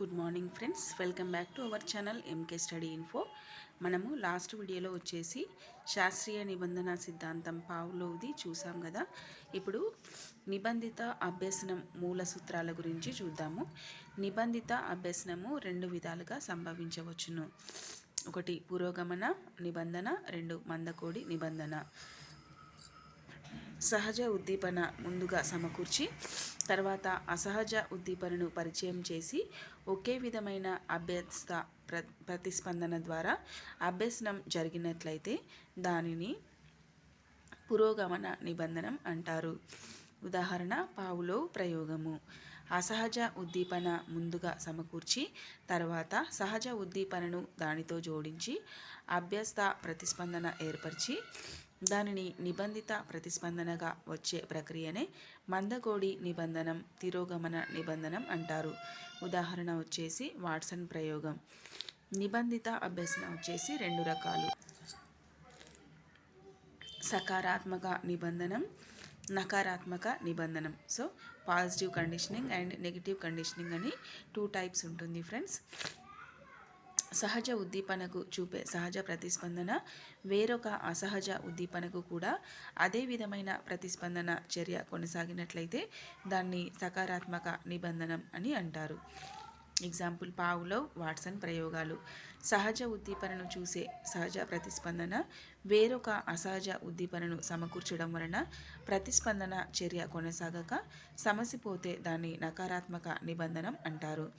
Good morning friends welcome back to our channel MK study info మనము last వీడియోలో వచ్చేసి శాస్త్రీయ నిబంధన సిద్ధాంతం పావులోది చూసాం కదా. ఇప్పుడు నిబంధిత అభ్యసనం మూల సూత్రాల గురించి చూద్దాము. నిబంధిత అభ్యసనము రెండు విధాలుగా సంభవించవచ్చును. ఒకటి పురోగమన నిబంధన రెండు మందకోడి నిబంధన. సహజ ఉద్దీపన ముందుగా సమకూర్చి తర్వాత అసహజ ఉద్దీపనను పరిచయం చేసి ఒకే విధమైన అభ్యస్త ప్ర ప్రతిస్పందన ద్వారా అభ్యసనం జరిగినట్లయితే దానిని పురోగమన నిబంధనం అంటారు. ఉదాహరణ పావులో ప్రయోగము. అసహజ ఉద్దీపన ముందుగా సమకూర్చి తర్వాత సహజ ఉద్దీపనను దానితో జోడించి అభ్యస్త ప్రతిస్పందన ఏర్పరిచి దానిని నిబంధిత ప్రతిస్పందనగా వచ్చే ప్రక్రియనే మందకోడి నిబంధనం తిరోగమన నిబంధనం అంటారు. ఉదాహరణ వచ్చేసి వాట్సన్ ప్రయోగం. నిబంధిత అభ్యసన వచ్చేసి రెండు రకాలు. సకారాత్మక నిబంధనం నకారాత్మక నిబంధనం. So positive conditioning and negative conditioning అని టూ టైప్స్ ఉంటుంది ఫ్రెండ్స్. సహజ ఉద్దీపనకు చూపే సహజ ప్రతిస్పందన వేరొక అసహజ ఉద్దీపనకు కూడా అదే విధమైన ప్రతిస్పందన చర్య కొనసాగినట్లయితే దాన్ని సకారాత్మక నిబంధనం అని అంటారు. ఎగ్జాంపుల్ పావులో వాట్సన్ ప్రయోగాలు. సహజ ఉద్దీపనను చూసే సహజ ప్రతిస్పందన వేరొక అసహజ ఉద్దీపనను సమకూర్చడం వలన ప్రతిస్పందన చర్య కొనసాగక సమసిపోతే దాన్ని నకారాత్మక నిబంధనం అంటారు.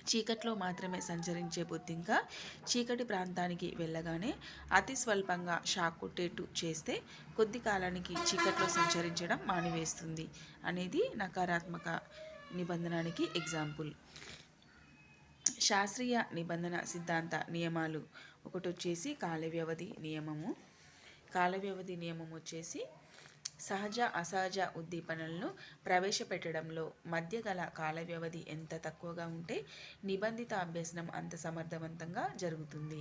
చీకట్లో మాత్రమే సంచరించే బొద్దింక చీకటి ప్రాంతానికి వెళ్ళగానే అతి స్వల్పంగా షాక్ కొట్టేట్టు చేస్తే కొద్ది కాలానికి చీకట్లో సంచరించడం మానివేస్తుంది అనేది నకారాత్మక నిబంధనానికి ఎగ్జాంపుల్. శాస్త్రీయ నిబంధన సిద్ధాంత నియమాలు. ఒకటి వచ్చేసి కాల వ్యవధి నియమము. కాల వ్యవధి నియమం వచ్చేసి సహజ అసహజ ఉద్దీపనలను ప్రవేశపెట్టడంలో మధ్య గల కాల వ్యవధి ఎంత తక్కువగా ఉంటే నిబంధిత అభ్యసనం అంత సమర్థవంతంగా జరుగుతుంది.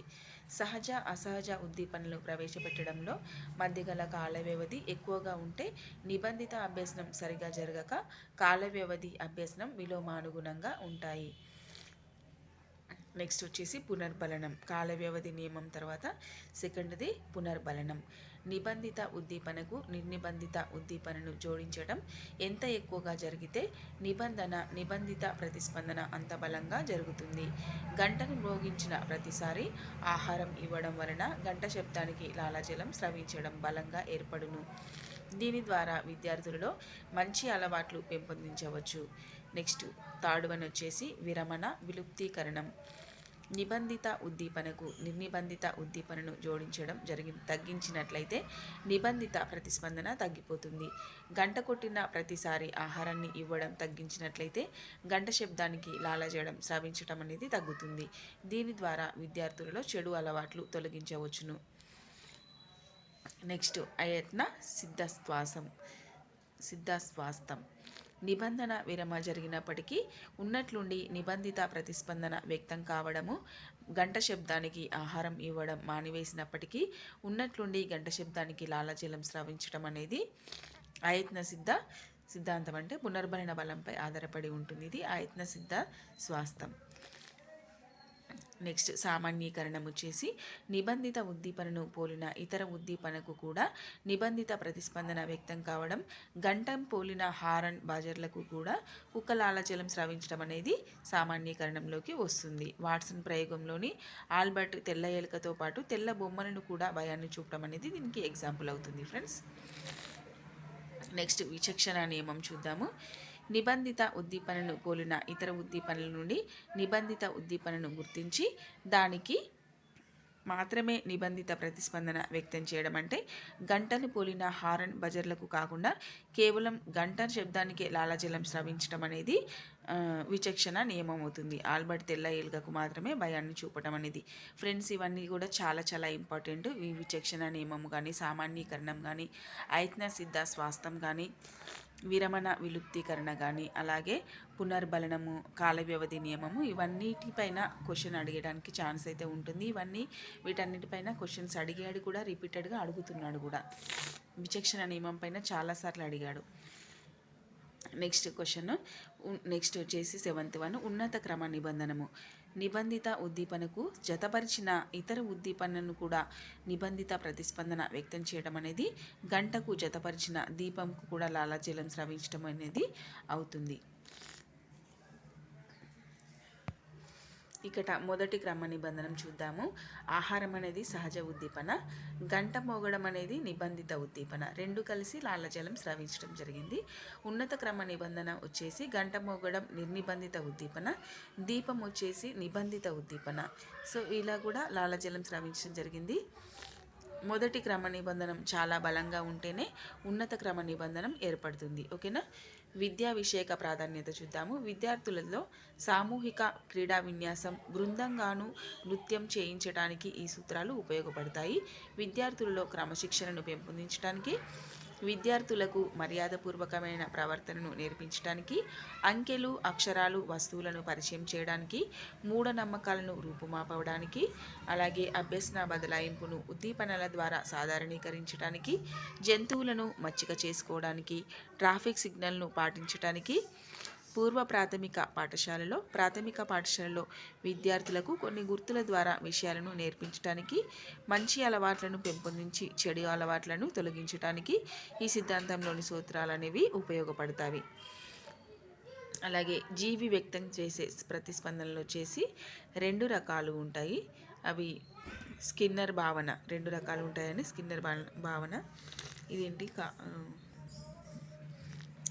సహజ అసహజ ఉద్దీపనలు ప్రవేశపెట్టడంలో మధ్య గల కాల వ్యవధి ఎక్కువగా ఉంటే నిబంధిత అభ్యసనం సరిగా జరగక కాల వ్యవధి అభ్యసనం విలోమానుగుణంగా ఉంటాయి. నెక్స్ట్ వచ్చేసి పునర్బలనం. కాల వ్యవధి నియమం తర్వాత సెకండ్ది పునర్బలనం. నిబంధిత ఉద్దీపనకు నిర్నిబంధిత ఉద్దీపనను జోడించడం ఎంత ఎక్కువగా జరిగితే నిబంధన నిబంధిత ప్రతిస్పందన అంత బలంగా జరుగుతుంది. గంటను మ్రోగించిన ప్రతిసారి ఆహారం ఇవ్వడం వలన గంట శబ్దానికి లాలాజలం స్రవించడం బలంగా ఏర్పడును. దీని ద్వారా విద్యార్థులలో మంచి అలవాట్లు పెంపొందించవచ్చు. నెక్స్ట్ థర్డ్ వన్ వచ్చేసి విరమణ విలుప్తీకరణం. నిబంధిత ఉద్దీపనకు నిర్నిబంధిత ఉద్దీపనను జోడించడం జరిగి తగ్గించినట్లయితే నిబంధిత ప్రతిస్పందన తగ్గిపోతుంది. గంట కొట్టిన ప్రతిసారి ఆహారాన్ని ఇవ్వడం తగ్గించినట్లయితే గంట శబ్దానికి లాలజేయడం స్రవించడం అనేది తగ్గుతుంది. దీని ద్వారా విద్యార్థులలో చెడు అలవాట్లు తొలగించవచ్చును. నెక్స్ట్ అయత్న సిద్ధశ్వాసం సిద్ధశ్వాస్తం నిబంధన విరమ జరిగినప్పటికీ ఉన్నట్లుండి నిబంధిత ప్రతిస్పందన వ్యక్తం కావడము గంట శబ్దానికి ఆహారం ఇవ్వడం మానివేసినప్పటికీ ఉన్నట్లుండి గంట శబ్దానికి లాలజలం స్రవించడం అనేది ఆయత్న సిద్ధ సిద్ధాంతం అంటే పునర్భరణ బలంపై ఆధారపడి ఉంటుంది. ఇది ఆయత్న సిద్ధ స్వాస్థం. నెక్స్ట్ సామాన్యీకరణము వచ్చేసి నిబంధిత ఉద్దీపనను పోలిన ఇతర ఉద్దీపనకు కూడా నిబంధిత ప్రతిస్పందన వ్యక్తం కావడం గంటం పోలిన హారన్ బాజర్లకు కూడా కుక్కలాలచలం స్రవించడం అనేది సామాన్యీకరణంలోకి వస్తుంది. వాట్సన్ ప్రయోగంలోని ఆల్బర్ట్ తెల్ల ఎలుకతో పాటు తెల్ల బొమ్మలను కూడా భయాన్ని చూపడం అనేది దీనికి ఎగ్జాంపుల్ అవుతుంది ఫ్రెండ్స్. నెక్స్ట్ విచక్షణ నియమం చూద్దాము. నిబంధిత ఉద్దీపనను పోలిన ఇతర ఉద్దీపనల నుండి నిబంధిత ఉద్దీపనను గుర్తించి దానికి మాత్రమే నిబంధిత ప్రతిస్పందన వ్యక్తం చేయడం అంటే గంటను పోలిన హారన్ బజర్లకు కాకుండా కేవలం గంట శబ్దానికే లాలాజలం స్రవించడం అనేది విచక్షణ నియమం అవుతుంది ఆల్బర్ట్ తెల్ల ఏలుగకు మాత్రమే భయాన్ని చూపటం అనేది. ఫ్రెండ్స్ ఇవన్నీ కూడా చాలా చాలా ఇంపార్టెంట్. ఈ విచక్షణ నియమం కానీ సామాన్యీకరణం కానీ ఐత్న సిద్ధ స్వాస్థం కానీ విరమణ విలుప్తీకరణ కానీ అలాగే పునర్బలనము కాల వ్యవధి నియమము ఇవన్నిటిపైన క్వశ్చన్ అడిగడానికి ఛాన్స్ అయితే ఉంటుంది. ఇవన్నీ వీటన్నిటిపైన క్వశ్చన్స్ అడిగాడు కూడా రిపీటెడ్గా అడుగుతున్నాడు కూడా. విచక్షణ నియమం పైన చాలాసార్లు అడిగాడు. నెక్స్ట్ క్వశ్చన్ నెక్స్ట్ వచ్చేసి సెవెంత్ వన్ ఉన్నత క్రమ నిబంధనము. నిబంధిత ఉద్దీపనకు జతపరిచిన ఇతర ఉద్దీపనను కూడా నిబంధిత ప్రతిస్పందన వ్యక్తం చేయడం అనేది గంటకు జతపరిచిన దీపంకు కూడా లాలాజలం స్రవించడం అనేది అవుతుంది. ఇక్కడ మొదటి క్రమ నిబంధనం చూద్దాము. ఆహారం అనేది సహజ ఉద్దీపన గంట మోగడం అనేది నిబంధిత ఉద్దీపన. రెండు కలిసి లాలజలం స్రవించడం జరిగింది. ఉన్నత క్రమ నిబంధన వచ్చేసి గంట మోగడం నిర్నిబంధిత ఉద్దీపన దీపం వచ్చేసి నిబంధిత ఉద్దీపన. సో ఇలా కూడా లాలజలం స్రవించడం జరిగింది. మొదటి క్రమ నిబంధనం చాలా బలంగా ఉంటేనే ఉన్నత క్రమ నిబంధనం ఏర్పడుతుంది. ఓకేనా? విద్యా విషయక ప్రాధాన్యత చూద్దాము. విద్యార్థులలో సామూహిక క్రీడా విన్యాసం బృందంగాను నృత్యం చేయించడానికి ఈ సూత్రాలు ఉపయోగపడతాయి. విద్యార్థులలో క్రమశిక్షణను పెంపొందించడానికి విద్యార్థులకు మర్యాదపూర్వకమైన ప్రవర్తనను నేర్పించడానికి అంకెలు అక్షరాలు వస్తువులను పరిచయం చేయడానికి మూఢనమ్మకాలను రూపుమాపవడానికి అలాగే అభ్యసన బదలాయింపును ఉద్దీపనల ద్వారా సాధారణీకరించడానికి జంతువులను మచ్చిక చేసుకోవడానికి ట్రాఫిక్ సిగ్నల్ను పాటించడానికి పూర్వ ప్రాథమిక పాఠశాలలో ప్రాథమిక పాఠశాలలో విద్యార్థులకు కొన్ని గుర్తుల ద్వారా విషయాలను నేర్పించడానికి మంచి అలవాట్లను పెంపొందించి చెడు అలవాట్లను తొలగించడానికి ఈ సిద్ధాంతంలోని సూత్రాలు అనేవి ఉపయోగపడతాయి. అలాగే జీవి వ్యక్తం చేసే ప్రతిస్పందనలు వచ్చేసి రెండు రకాలు ఉంటాయి. అవి స్కిన్నర్ భావన రెండు రకాలు ఉంటాయని స్కిన్నర్ భావన. ఇదేంటి? కా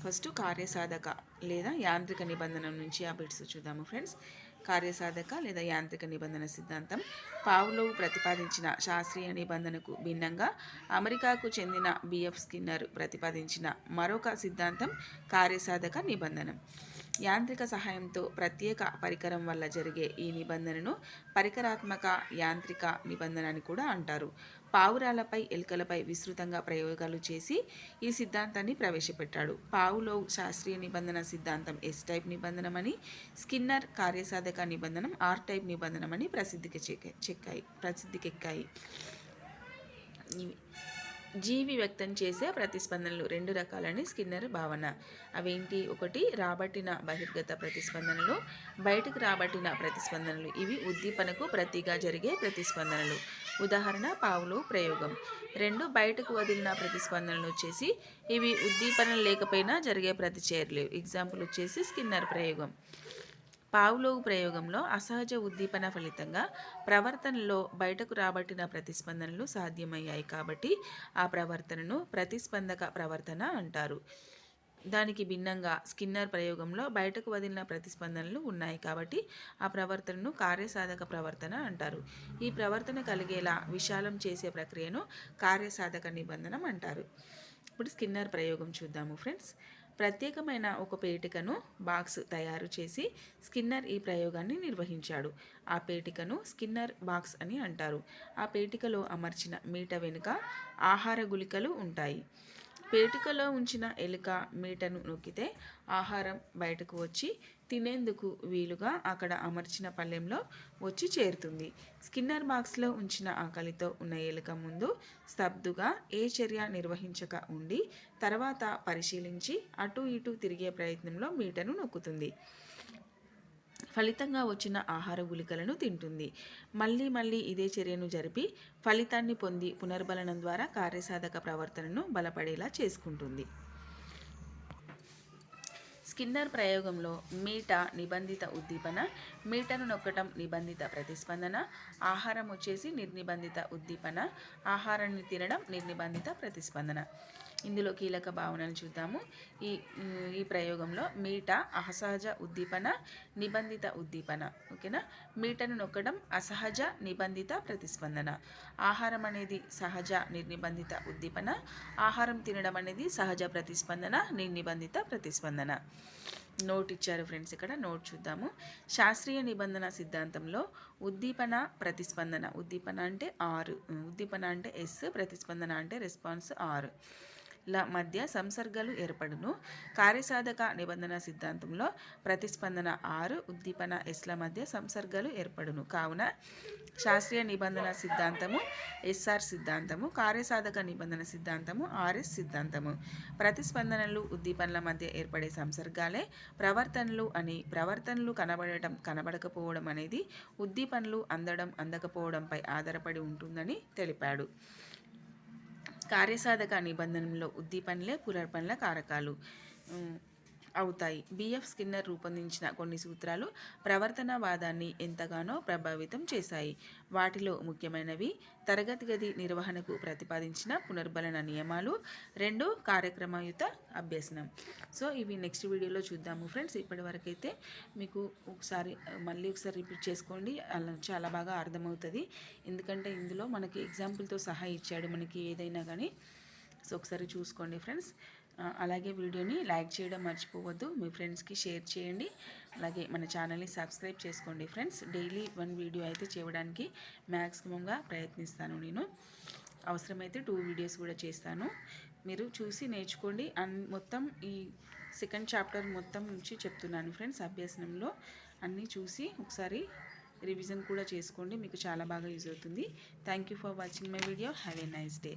ఫస్ట్ కార్యసాధక లేదా యాంత్రిక నిబంధన నుంచి ఆ బిట్స్ చూద్దాము ఫ్రెండ్స్. కార్యసాధక లేదా యాంత్రిక నిబంధన సిద్ధాంతం పావులోవు ప్రతిపాదించిన శాస్త్రీయ నిబంధనకు భిన్నంగా అమెరికాకు చెందిన బిఎఫ్ స్కిన్నర్ ప్రతిపాదించిన మరొక సిద్ధాంతం కార్యసాధక నిబంధన. యాంత్రిక సహాయంతో ప్రత్యేక పరికరం వల్ల జరిగే ఈ నిబంధనను పరికరాత్మక యాంత్రిక నిబంధన అని కూడా అంటారు. పావురాలపై ఎలుకలపై విస్తృతంగా ప్రయోగాలు చేసి ఈ సిద్ధాంతాన్ని ప్రవేశపెట్టాడు. పావులో శాస్త్రీయ నిబంధన సిద్ధాంతం ఎస్ టైప్ నిబంధనమని స్కిన్నర్ కార్యసాధక నిబంధనం ఆర్ టైప్ నిబంధనమని ప్రసిద్ధికి చెక్కాయి ప్రసిద్ధికెక్కాయి. జీవి వ్యక్తం చేసే ప్రతిస్పందనలు రెండు రకాలని స్కిన్నర్ భావన. అవేంటి? ఒకటి రాబట్టిన బహిర్గత ప్రతిస్పందనలు. బయటకు రాబట్టిన ప్రతిస్పందనలు. ఇవి ఉద్దీపనకు ప్రతిగా జరిగే ప్రతిస్పందనలు. ఉదాహరణ పావులు ప్రయోగం. రెండు బయటకు వదిలిన ప్రతిస్పందనలు వచ్చేసి ఇవి ఉద్దీపన లేకపోయినా జరిగే ప్రతిచర్యలు. ఎగ్జాంపుల్ వచ్చేసి స్కిన్నర్ ప్రయోగం. పావులోవు ప్రయోగంలో అసహజ ఉద్దీపన ఫలితంగా ప్రవర్తనలో బయటకు రాబట్టిన ప్రతిస్పందనలు సాధ్యమయ్యాయి కాబట్టి ఆ ప్రవర్తనను ప్రతిస్పందక ప్రవర్తన అంటారు. దానికి భిన్నంగా స్కిన్నర్ ప్రయోగంలో బయటకు వదిలిన ప్రతిస్పందనలు ఉన్నాయి కాబట్టి ఆ ప్రవర్తనను కార్యసాధక ప్రవర్తన అంటారు. ఈ ప్రవర్తన కలిగేలా విశాలం చేసే ప్రక్రియను కార్యసాధక నిబంధనం అంటారు. ఇప్పుడు స్కిన్నర్ ప్రయోగం చూద్దాము ఫ్రెండ్స్. ప్రత్యేకమైన ఒక పేటికను బాక్స్ తయారు చేసి స్కిన్నర్ ఈ ప్రయోగాన్ని నిర్వహించాడు. ఆ పేటికను స్కిన్నర్ బాక్స్ అని అంటారు. ఆ పేటికలో అమర్చిన మీట వెనుక ఆహార గుళికలు ఉంటాయి. పేటికలో ఉంచిన ఎలుక మీటను నొక్కితే ఆహారం బయటకు వచ్చి తినేందుకు వీలుగా అక్కడ అమర్చిన పళ్ళెంలో వచ్చి చేరుతుంది. స్కిన్నర్ బాక్స్లో ఉంచిన ఆకలితో ఉన్న ఎలుక ముందు స్తబ్దుగా ఏ చర్య నిర్వహించక ఉండి తర్వాత పరిశీలించి అటు ఇటు తిరిగే ప్రయత్నంలో మీటను నొక్కుతుంది. ఫలితంగా వచ్చిన ఆహార గుళికలను తింటుంది. మళ్ళీ మళ్ళీ ఇదే చర్యను జరిపి ఫలితాన్ని పొంది పునర్బలనం ద్వారా కార్యసాధక ప్రవర్తనను బలపడేలా చేసుకుంటుంది. స్కిన్నర్ ప్రయోగంలో మీట నిబంధిత ఉద్దీపన మీటను నొక్కటం నిబంధిత ప్రతిస్పందన ఆహారం వచ్చేసి నిర్నిబంధిత ఉద్దీపన ఆహారాన్ని తినడం నిర్నిబంధిత ప్రతిస్పందన. ఇందులో కీలక భావనలు చూద్దాము. ఈ ఈ ప్రయోగంలో మీట అసహజ ఉద్దీపన నిబంధిత ఉద్దీపన ఓకేనా? మీటను నొక్కడం అసహజ నిబంధిత ప్రతిస్పందన. ఆహారం అనేది సహజ నిర్నిబంధిత ఉద్దీపన. ఆహారం తినడం అనేది సహజ ప్రతిస్పందన నిర్నిబంధిత ప్రతిస్పందన. నోట్ ఇచ్చారు ఫ్రెండ్స్ ఇక్కడ నోట్ చూద్దాము. శాస్త్రీయ నిబంధన సిద్ధాంతంలో ఉద్దీపన ప్రతిస్పందన. ఉద్దీపన అంటే ఆరు. ఉద్దీపన అంటే ఎస్ ప్రతిస్పందన అంటే రెస్పాన్స్ ఆరు. ల మధ్య సంసర్గలు ఏర్పడును. కార్యసాధక నిబంధన సిద్ధాంతంలో ప్రతిస్పందన ఆరు ఉద్దీపన ఎస్ల మధ్య సంసర్గలు ఏర్పడును. కావున శాస్త్రీయ నిబంధన సిద్ధాంతము ఎస్ఆర్ సిద్ధాంతము కార్యసాధక నిబంధన సిద్ధాంతము ఆర్ఎస్ సిద్ధాంతము. ప్రతిస్పందనలు ఉద్దీపనల మధ్య ఏర్పడే సంసర్గాలే ప్రవర్తనలు అని ప్రవర్తనలు కనబడటం కనబడకపోవడం అనేది ఉద్దీపనలు అందడం అందకపోవడంపై ఆధారపడి ఉంటుందని తెలిపాడు. కార్యసాధక నిబంధనలో ఉద్దీపనలే పునర్పనల కారకాలు. అవుతాయి. బిఎఫ్ స్కిన్నర్ రూపొందించిన కొన్ని సూత్రాలు ప్రవర్తనవాదాన్ని ఎంతగానో ప్రభావితం చేశాయి. వాటిలో ముఖ్యమైనవి తరగతి గది నిర్వహణకు ప్రతిపాదించిన పునర్బలన నియమాలు రెండు కార్యక్రమయుత అభ్యసనం. సో ఇవి నెక్స్ట్ వీడియోలో చూద్దాము ఫ్రెండ్స్. ఇప్పటి వరకైతే మీకు ఒకసారి మళ్ళీ ఒకసారి రిపీట్ చేసుకోండి. అలా చాలా బాగా అర్థమవుతుంది. ఎందుకంటే ఇందులో మనకి ఎగ్జాంపుల్తో సహా ఇచ్చాడు మనకి ఏదైనా కానీ సో ఒకసారి చూసుకోండి ఫ్రెండ్స్. అలాగే వీడియోని లైక్ చేయడం మర్చిపోవద్దు. మీ ఫ్రెండ్స్కి షేర్ చేయండి. అలాగే మన ఛానల్ని సబ్స్క్రైబ్ చేసుకోండి ఫ్రెండ్స్. డైలీ వన్ వీడియో అయితే చేయడానికి మ్యాక్సిమంగా ప్రయత్నిస్తాను నేను. అవసరమైతే టూ వీడియోస్ కూడా చేస్తాను. మీరు చూసి నేర్చుకోండి. అన్ మొత్తం ఈ సెకండ్ చాప్టర్ మొత్తం నుంచి చెప్తున్నాను ఫ్రెండ్స్ అభ్యసనంలో. అన్నీ చూసి ఒకసారి రివిజన్ కూడా చేసుకోండి. మీకు చాలా బాగా యూజ్ అవుతుంది. Thank you for watching my video. Have a nice day.